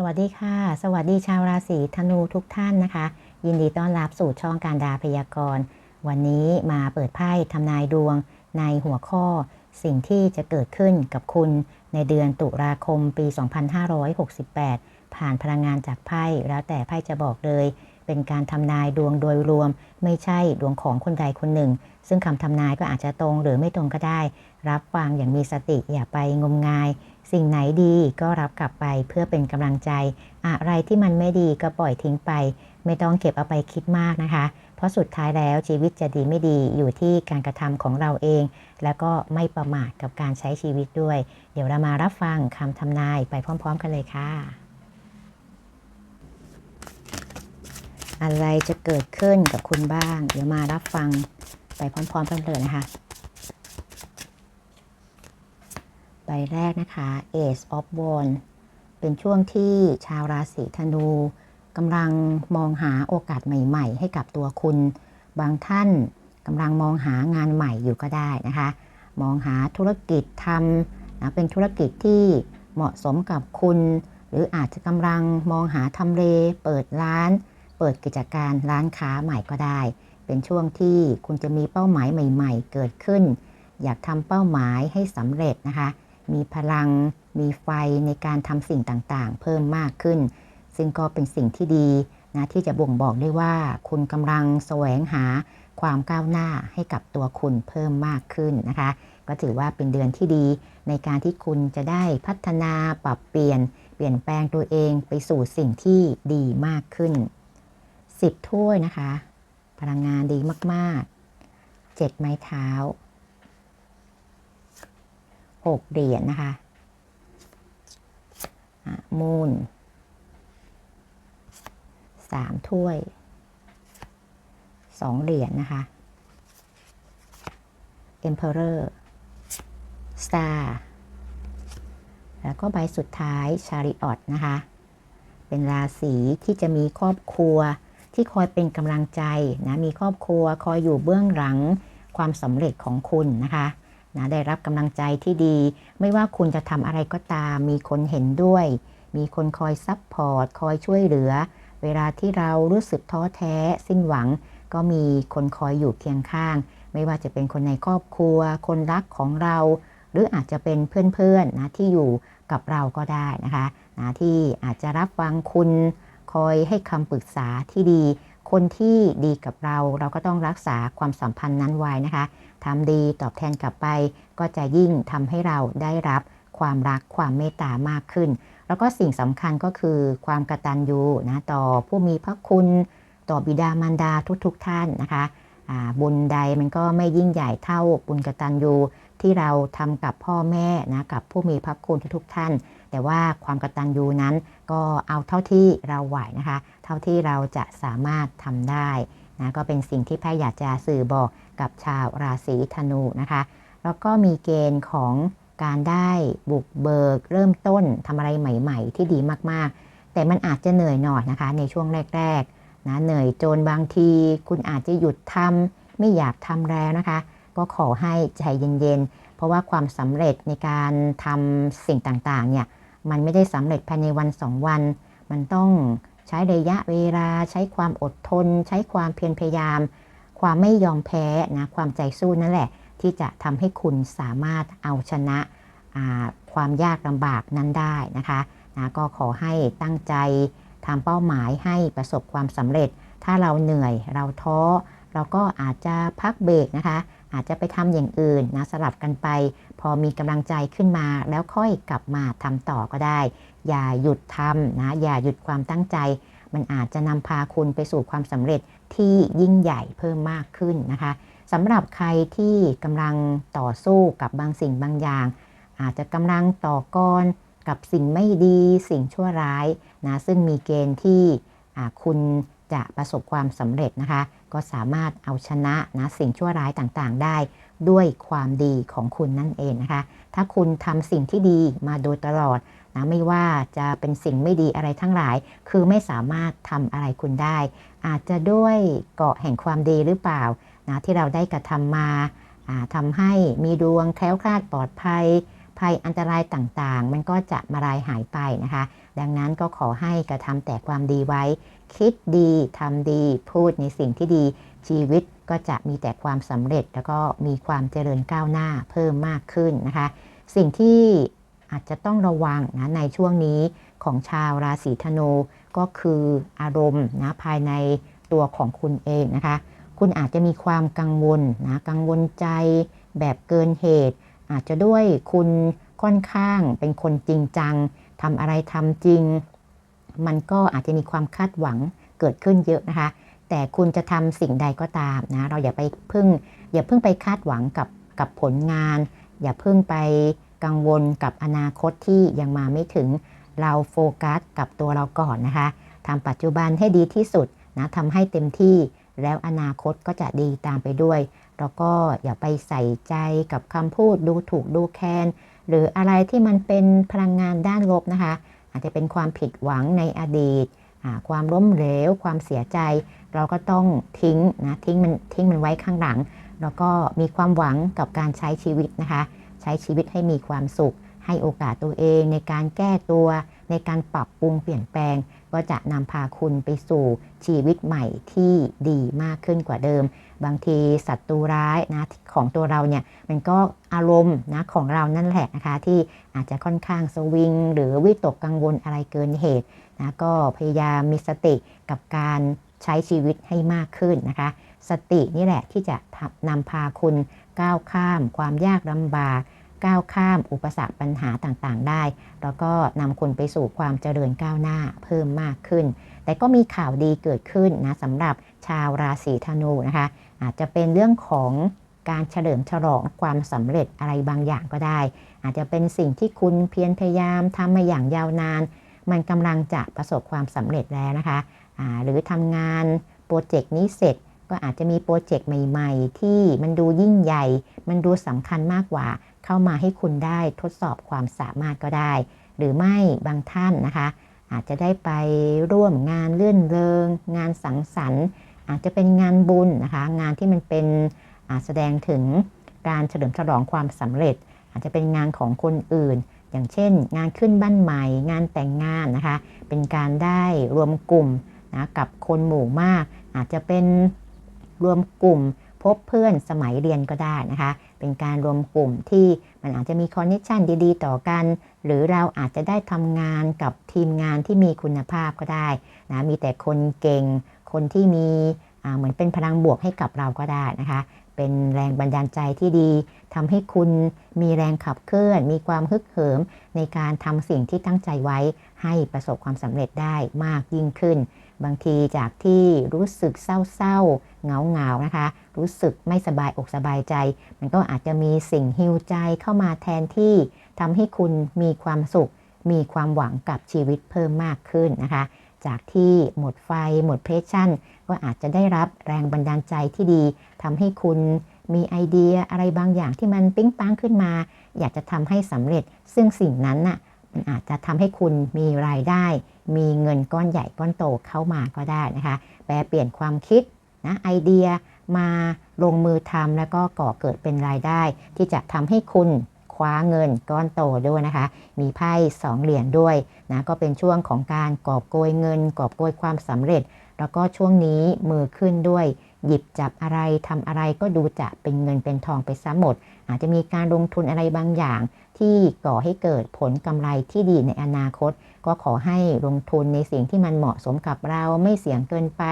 สวัสดีค่ะ สวัสดีชาวราศีธนูทุกท่านนะคะ ยินดีต้อนรับสู่ช่องการดาพยากรณ์ วันนี้มาเปิดไพ่ทำนายดวงในหัวข้อ สิ่งที่จะเกิดขึ้นกับคุณในเดือนตุลาคมปี 2568 ผ่านพลังงานจากไพ่แล้วแต่ไพ่จะบอกเลย เป็นการทำนายดวงโดยรวม ไม่ใช่ดวงของคนใดคนหนึ่ง ซึ่งคำทำนายก็อาจจะตรงหรือไม่ตรงก็ได้ รับฟังอย่างมีสติอย่าไปงมงาย สิ่งไหนดีก็รับกลับไปเพื่อเป็นกำลังใจ อะไรที่มันไม่ดีก็ปล่อยทิ้งไป ไม่ต้องเก็บเอาไปคิดมากนะคะ เพราะสุดท้ายแล้วชีวิตจะดีไม่ดีอยู่ที่การกระทำของเราเอง แล้วก็ไม่ประมาทกับการใช้ชีวิตด้วย เดี๋ยวเรามารับฟังคำทำนายไปพร้อม ๆ กันเลยค่ะ อะไรจะเกิดขึ้นกับคุณบ้าง เดี๋ยวมารับฟังไปพร้อมๆกันเลยนะคะ ใบแรกนะคะ Ace of Wands เป็นช่วงที่ชาวราศีธนูกำลังมองหาโอกาสใหม่ ๆ ให้กับตัวคุณ บางท่านกำลังมองหางานใหม่อยู่ก็ได้นะคะ มองหาธุรกิจทำนะเป็นธุรกิจที่เหมาะสมกับคุณ หรืออาจจะกำลังมองหาทำเลเปิดร้าน เปิดกิจการร้านค้าใหม่ก็ได้ เป็นช่วงที่คุณจะมีเป้าหมายใหม่ ๆ เกิดขึ้น อยากทำเป้าหมายให้สำเร็จนะคะ มีพลัง มีไฟในการทำสิ่งต่างๆ เพิ่มมากขึ้น ซึ่งก็เป็นสิ่งที่ดีนะที่จะบ่งบอกได้ว่า คุณกำลังแสวงหาความก้าวหน้าให้กับตัวคุณเพิ่มมากขึ้นนะคะ ก็ถือว่าเป็นเดือนที่ดี ในการที่คุณจะได้พัฒนาปรับเปลี่ยน เปลี่ยนแปลงตัวเองไปสู่สิ่งที่ดีมากขึ้น 10 ถ้วยนะคะ พลังงานดีมากๆ 7 ไม้เท้า 6 เหรียญนะคะมูนสามถ้วยสองเหรียญนะคะ Emperor Star แล้วก็ใบสุดท้าย Chariot นะคะ เป็นราศีที่จะมีครอบครัว ที่คอยเป็นกำลังใจนะมีครอบครัวคอยอยู่เบื้องหลังความสำเร็จของคุณนะคะนะได้รับกำลังใจที่ดี ไม่ว่าคุณจะทำอะไรก็ตาม มีคนเห็นด้วย มีคนคอยซับพอร์ตคอยช่วยเหลือ เวลาที่เรารู้สึกท้อแท้ สิ้นหวัง ก็มีคนคอยอยู่เคียงข้าง ไม่ว่าจะเป็นคนในครอบครัว คนรักของเรา หรืออาจจะเป็นเพื่อนๆนะที่อยู่กับเราก็ได้นะคะนะที่อาจจะรับฟังคุณ คอยให้คำปรึกษาที่ดี คนที่ดีกับเรา เราก็ต้องรักษาความสัมพันธ์นั้นไว้นะคะทำดีตอบแทนกลับไป ก็จะยิ่งทำให้เราได้รับความรักความเมตตามากขึ้น แล้วก็สิ่งสำคัญก็คือความกตัญญูนะต่อผู้มีพระคุณ ต่อบิดามารดาทุกๆทท่านนะคะบุญใดมันก็ไม่ยิ่งใหญ่เท่าบุญกตัญญูที่เราทำกับพ่อแม่นะกับผู้มีพระคุณทุกๆท่าน แต่ว่าความกระตัญญูนั้นก็เอาเท่าที่เราไหวนะคะ เท่าที่เราจะสามารถทำได้นะก็เป็นสิ่งที่แพทย์อยากจะสื่อบอกกับชาวราศีธนูนะคะ แล้วก็มีเกณฑ์ของการได้บุกเบิก เริ่มต้นทำอะไรใหม่ ๆ ที่ดีมากๆ แต่มันอาจจะเหนื่อยหน่อยนะคะ ในช่วงแรกๆนะเหนื่อยจนบางที คุณอาจจะหยุดทำไม่อยากทำแล้วนะคะ ก็ขอให้ใจเย็นๆ เพราะว่าความสำเร็จในการทำสิ่งต่างๆเนี่ย มันไม่ได้สำเร็จภายในวันสองวัน มันต้องใช้ระยะเวลา ใช้ความอดทน ใช้ความเพียรพยายาม ความไม่ยอมแพ้นะความใจสู้นั่นแหละ ที่จะทำให้คุณสามารถเอาชนะความยากลำบากนั้นได้นะคะนะก็ขอให้ตั้งใจทำเป้าหมายให้ประสบความสำเร็จ ถ้าเราเหนื่อยเราท้อเราก็อาจจะพักเบรกนะคะ อาจจะไปทำอย่างอื่นนะสลับกันไป พอมีกำลังใจขึ้นมา แล้วค่อยกลับมาทำต่อก็ได้ อย่าหยุดทำนะอย่าหยุดความตั้งใจ มันอาจจะนำพาคุณไปสู่ความสำเร็จที่ยิ่งใหญ่เพิ่มมากขึ้นนะคะสำหรับใครที่กำลังต่อสู้กับบางสิ่งบางอย่าง อาจจะกำลังต่อกรกับสิ่งไม่ดี สิ่งชั่วร้ายนะซึ่งมีเกณฑ์ที่คุณ จะประสบความสำเร็จนะคะ ก็สามารถเอาชนะนะสิ่งชั่วร้ายต่างๆ ได้ด้วยความดีของคุณนั่นเองนะคะ ถ้าคุณทำสิ่งที่ดีมาโดยตลอดนะไม่ว่าจะเป็นสิ่งไม่ดีอะไรทั้งหลาย คือไม่สามารถทำอะไรคุณได้ อาจจะด้วยเกาะแห่งความดีหรือเปล่านะที่เราได้กระทำมาทำให้มีดวงแคล้วคลาดปลอดภัย ภัยอันตรายต่างๆ มันก็จะมาลายหายไปนะคะ ดังนั้นก็ขอให้กระทำแต่ความดีไว้ คิดดีทำดี พูดในสิ่งที่ดี ชีวิตก็จะมีแต่ความสำเร็จ แล้วก็มีความเจริญก้าวหน้าเพิ่มมากขึ้นนะคะ สิ่งที่อาจจะต้องระวังนะในช่วงนี้ของชาวราศีธนูก็คืออารมณ์นะภายในตัวของคุณเองนะคะ คุณอาจจะมีความกังวลนะกังวลใจแบบเกินเหตุ อาจจะด้วยคุณค่อนข้างเป็นคนจริงจังทำอะไรทำจริง มันก็อาจจะมีความคาดหวังเกิดขึ้นเยอะนะคะ แต่คุณจะทำสิ่งใดก็ตามนะเราอย่าไปพึ่ง อย่าเพิ่งไปคาดหวังกับกับผลงาน อย่าเพิ่งไปกังวลกับอนาคตที่ยังมาไม่ถึงเราโฟกัสกับตัวเราก่อนนะคะทำปัจจุบันให้ดีที่สุดนะทำให้เต็มที่แล้วอนาคตก็จะดีตามไปด้วย แล้วก็อย่าไปใส่ใจกับคำพูดดูถูกดูแคลนหรืออะไรที่มันเป็นพลังงานด้านลบนะคะ อาจจะเป็นความผิดหวังในอดีต ความล้มเหลว ความเสียใจ เราก็ต้องทิ้งนะทิ้งมันทิ้งมันไว้ข้างหลัง แล้วก็มีความหวังกับการใช้ชีวิตนะคะ ใช้ชีวิตให้มีความสุข ให้โอกาสตัวเองในการแก้ตัว ในการปรับปรุงเปลี่ยนแปลง ก็จะนำพาคุณไปสู่ชีวิตใหม่ที่ดีมากขึ้นกว่าเดิม บางทีศัตรูร้ายนะของตัวเราเนี่ยมันก็อารมณ์นะของเรานั่นแหละนะคะ ที่อาจจะค่อนข้างสวิง หรือวิตกกังวลอะไรเกินเหตุนะก็พยายามมีสติกับการใช้ชีวิตให้มากขึ้นนะคะ สตินี่แหละที่จะนำพาคุณก้าวข้าม ความยากลำบาก ก้าวข้ามอุปสรรคปัญหาต่างๆ ได้ แล้วก็นำคุณไปสู่ความเจริญก้าวหน้าเพิ่มมากขึ้น แต่ก็มีข่าวดีเกิดขึ้นนะสำหรับชาวราศีธนูนะคะ อาจจะเป็นเรื่องของการเฉลิมฉลองความสำเร็จอะไรบางอย่างก็ได้ อาจจะเป็นสิ่งที่คุณเพียรพยายามทำมาอย่างยาวนาน มันกำลังจะประสบความสำเร็จแล้วนะคะหรือทำงานโปรเจกต์นี้เสร็จก็อาจจะมีโปรเจกต์ใหม่ ๆ ที่มันดูยิ่งใหญ่ มันดูสำคัญมากกว่า เข้ามาให้คุณได้ทดสอบความสามารถก็ได้ หรือไม่บางท่านนะคะ อาจจะได้ไปร่วมงานเลื่อนเริง งานสังสรรค์ อาจจะเป็นงานบุญนะคะ งานที่มันเป็นแสดงถึงการเฉลิมฉลองความสำเร็จ อาจจะเป็นงานของคนอื่น อย่างเช่น งานขึ้นบ้านใหม่ งานแต่งงานนะคะ เป็นการได้รวมกลุ่มนะกับคนหมู่มาก อาจจะเป็นรวมกลุ่มพบเพื่อนสมัยเรียนก็ได้นะคะ เป็นการรวมกลุ่มที่มันอาจจะมีคอนเนคชันดีๆ ต่อกัน หรือเราอาจจะได้ทำงานกับทีมงานที่มีคุณภาพก็ได้นะมีแต่คนเก่ง คนที่มีเหมือนเป็นพลังบวกให้กับเราก็ได้นะคะ เป็นแรงบันดาลใจที่ดีทำให้คุณมีแรงขับเคลื่อน มีความฮึกเหิมในการทำสิ่งที่ตั้งใจไว้ให้ประสบความสำเร็จได้มากยิ่งขึ้น บางทีจากที่รู้สึกเศร้าๆเงาๆนะคะ รู้สึกไม่สบายอกสบายใจ มันก็อาจจะมีสิ่งฮิวใจเข้ามาแทนที่ทำให้คุณมีความสุข มีความหวังกับชีวิตเพิ่มมากขึ้นนะคะ จากที่หมดไฟหมดเพชชั่น ก็อาจจะได้รับแรงบันดาลใจที่ดีทำให้คุณมีไอเดียอะไรบางอย่างที่มันปิ๊งปังขึ้นมา อยากจะทำให้สำเร็จซึ่งสิ่งนั้นน่ะมันอาจจะทำให้คุณมีรายได้ มีเงินก้อนใหญ่ก้อนโตเข้ามาก็ได้นะคะ แปลเปลี่ยนความคิดนะไอเดียมาลงมือทำแล้วก็ก่อเกิดเป็นรายได้ ที่จะทำให้คุณคว้าเงินก้อนโตด้วยนะคะ มีไพ่สองเหรียญด้วยนะก็เป็นช่วงของการกอบโกยเงิน กอบโกยความสำเร็จ แล้วก็ช่วงนี้มือขึ้นด้วย หยิบจับอะไรทำอะไรก็ดูจะเป็นเงินเป็นทองไปซะหมด อาจจะมีการลงทุนอะไรบางอย่าง ที่ก่อให้เกิดผลกำไรที่ดีในอนาคต ก็ขอให้ลงทุนในสิ่งที่มันเหมาะสมกับเราไม่เสี่ยงเกินไป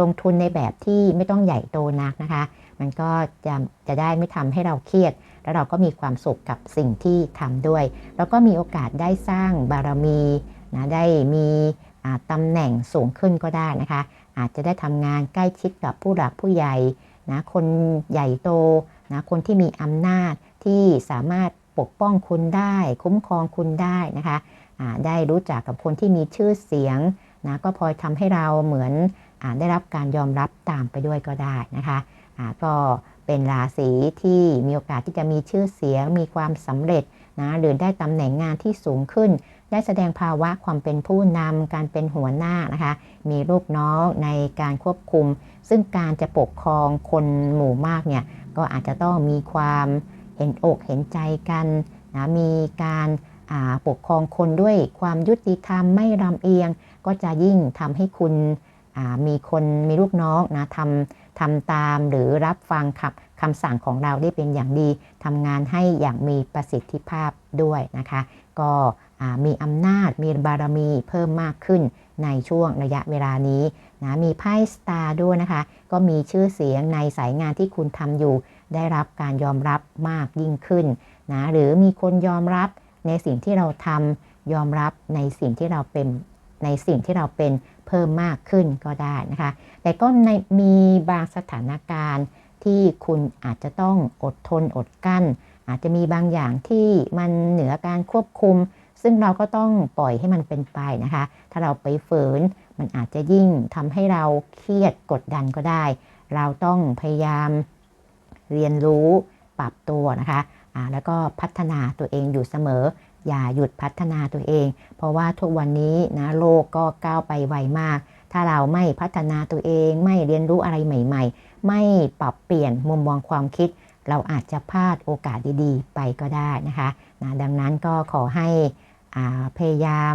ลงทุนในแบบที่ไม่ต้องใหญ่โตนักนะคะ มันก็จะจะได้ไม่ทำให้เราเครียด แล้วเราก็มีความสุขกับสิ่งที่ทำด้วย แล้วก็มีโอกาสได้สร้างบารมีนะได้มีตำแหน่งสูงขึ้นก็ได้นะคะ อาจจะได้ทำงานใกล้ชิดกับผู้หลักผู้ใหญ่นะคนใหญ่โตนะคนที่มีอำนาจที่สามารถ ปกป้องคุณได้ คุ้มครองคุณได้นะคะได้รู้จักกับคนที่มีชื่อเสียงนะก็พอทำให้เราเหมือนอได้รับการยอมรับตามไปด้วยก็ได้นะคะก็เป็นราศีที่มีโอกาสที่จะมีชื่อเสียง มีความสำเร็จนะหรือได้ตำแหน่งงานที่สูงขึ้น ได้แสดงภาวะความเป็นผู้นำการเป็นหัวหน้านะคะมีลูกน้องในการควบคุม ซึ่งการจะปกครองคนหมู่มากเนี่ยก็อาจจะต้องมีความ เห็นอกเห็นใจกันนะมีการาปกครองคนด้วยความยุติธรรมไม่ลำเอียง ก็จะยิ่งทำให้คุณมีคนมีลูกน้องนะทำทำตามหรือรับฟังคำคำสั่งของเราได้เป็นอย่างดีทำงานให้อย่างมีประสิทธิภาพด้วยนะคะ ก็มีอำนาจมีบารมีเพิ่มมากขึ้นในช่วงระยะเวลานี้นะมีไพ่สตาร์ด้วยนะคะ ก็มีชื่อเสียงในสายงานที่คุณทำอยู่ ได้รับการยอมรับมากยิ่งขึ้นนะหรือมีคนยอมรับในสิ่งที่เราทำยอมรับในสิ่งที่เราเป็นในสิ่งที่เราเป็นเพิ่มมากขึ้นก็ได้นะคะ แต่ก็ในมีบางสถานการณ์ที่คุณอาจจะต้องอดทนอดกั้น อาจจะมีบางอย่างที่มันเหนือการควบคุม ซึ่งเราก็ต้องปล่อยให้มันเป็นไปนะคะ ถ้าเราไปฝืนมันอาจจะยิ่งทำให้เราเครียดกดดันก็ได้ เราต้องพยายาม เรียนรู้ปรับตัวนะคะแล้วก็พัฒนาตัวเองอยู่เสมอ อย่าหยุดพัฒนาตัวเอง เพราะว่าทุกวันนี้นะโลกก็ก้าวไปไวมาก ถ้าเราไม่พัฒนาตัวเองไม่เรียนรู้อะไรใหม่ ๆ ไม่ปรับเปลี่ยนมุมมองความคิด เราอาจจะพลาดโอกาสดีๆ ไปก็ได้นะคะนะดังนั้นก็ขอให้พยายาม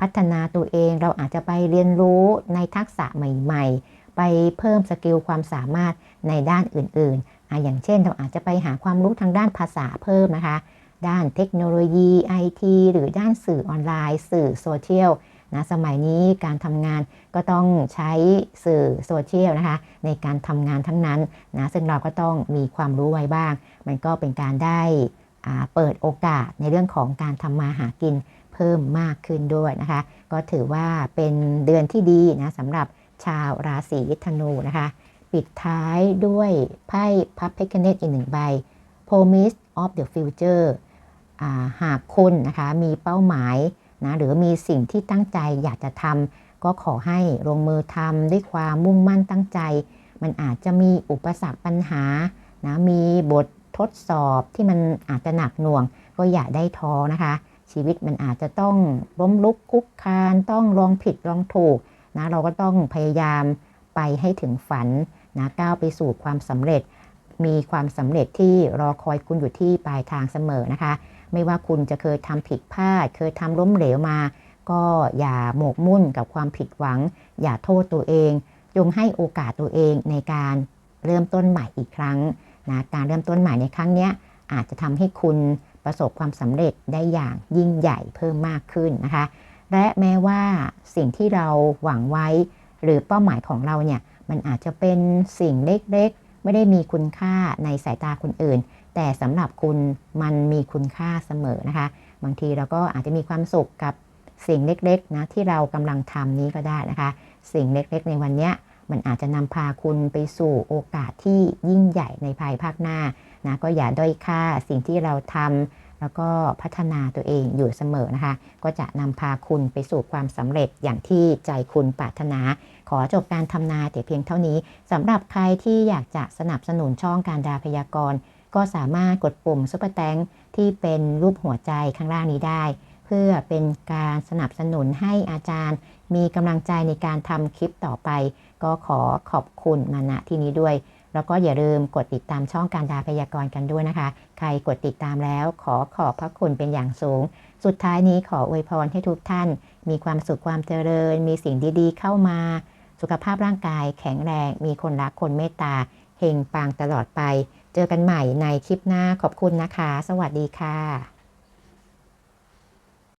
พัฒนาตัวเองเราอาจจะไปเรียนรู้ในทักษะใหม่ ๆ ไปเพิ่มสกิลความสามารถในด้านอื่น ๆ อย่างเช่นเราอาจจะไปหาความรู้ทางด้านภาษาเพิ่มนะคะ ด้านเทคโนโลยีไอทีหรือด้านสื่อออนไลน์ สื่อโซเชียลนะสมัยนี้การทำงานก็ต้องใช้สื่อโซเชียลนะคะ ในการทำงานทั้งนั้นนะซึ่งเราก็ต้องมีความรู้ไว้บ้าง มันก็เป็นการได้เปิดโอกาสในเรื่องของการทำมาหากินเพิ่มมากขึ้นด้วยนะคะ ก็ถือว่าเป็นเดือนที่ดีนะสำหรับชาวราศีธนูนะคะ ปิดท้ายด้วยไพ่พับเพคเนตอีกหนึ่งใบ Promise of the Future าหากคุณนะคะมีเป้าหมายนะหรือมีสิ่งที่ตั้งใจอยากจะทำก็ขอให้ลงมือทำด้วยความมุ่งมั่นตั้งใจ มันอาจจะมีอุปสรรคปัญหานะมีบททดสอบที่มันอาจจะหนักหน่วง ก็อย่าได้ท้อนะคะ ชีวิตมันอาจจะต้องล้มลุกคุกคานต้องลองผิดลองถูกนะเราก็ต้องพยายามไปให้ถึงฝัน นะก้าวไปสู่ความสำเร็จ มีความสำเร็จที่รอคอยคุณอยู่ที่ปลายทางเสมอนะคะ ไม่ว่าคุณจะเคยทำผิดพลาด เคยทำล้มเหลวมา ก็อย่าหมกมุ่นกับความผิดหวัง อย่าโทษตัวเองจงให้โอกาสตัวเองในการเริ่มต้นใหม่อีกครั้งนะการเริ่มต้นใหม่ในครั้งนี้อาจจะทำให้คุณประสบความสำเร็จได้อย่างยิ่งใหญ่เพิ่มมากขึ้นนะคะ และแม้ว่าสิ่งที่เราหวังไว้หรือเป้าหมายของเราเนี่ย มันอาจจะเป็นสิ่งเล็กๆ ไม่ได้มีคุณค่าในสายตาคนอื่น แต่สำหรับคุณมันมีคุณค่าเสมอนะคะ บางทีเราก็อาจจะมีความสุขกับสิ่งเล็กๆนะที่เรากำลังทำนี้ก็ได้นะคะ สิ่งเล็กๆ ในวันนี้มันอาจจะนำพาคุณไปสู่โอกาสที่ยิ่งใหญ่ในภายภาคหน้านะก็อย่าด้อยค่าสิ่งที่เราทำ แล้วก็พัฒนาตัวเองอยู่เสมอนะคะ ก็จะนำพาคุณไปสู่ความสำเร็จอย่างที่ใจคุณปรารถนา ขอจบการทำนาแต่เพียงเท่านี้สำหรับใครที่อยากจะสนับสนุนช่องการดาพยากรณ์ก็สามารถกดปุ่มซุปเปอร์แตงที่เป็นรูปหัวใจข้างล่างนี้ได้ เพื่อเป็นการสนับสนุนให้อาจารย์ มีกำลังใจในการทำคลิปต่อไป ก็ขอขอบคุณมาณที่นี้ด้วย แล้วก็อย่าลืมกดติดตามช่องการดาพยากรณ์กันด้วยนะคะ ใครกดติดตามแล้วขอขอบพระคุณเป็นอย่างสูง สุดท้ายนี้ขออวยพรให้ทุกท่าน มีความสุขความเจริญ มีสิ่งดีๆ เข้ามา สุขภาพร่างกายแข็งแรง มีคนรักคนเมตตาเฮงปังตลอดไป เจอกันใหม่ในคลิปหน้าขอบคุณนะคะ สวัสดีค่ะ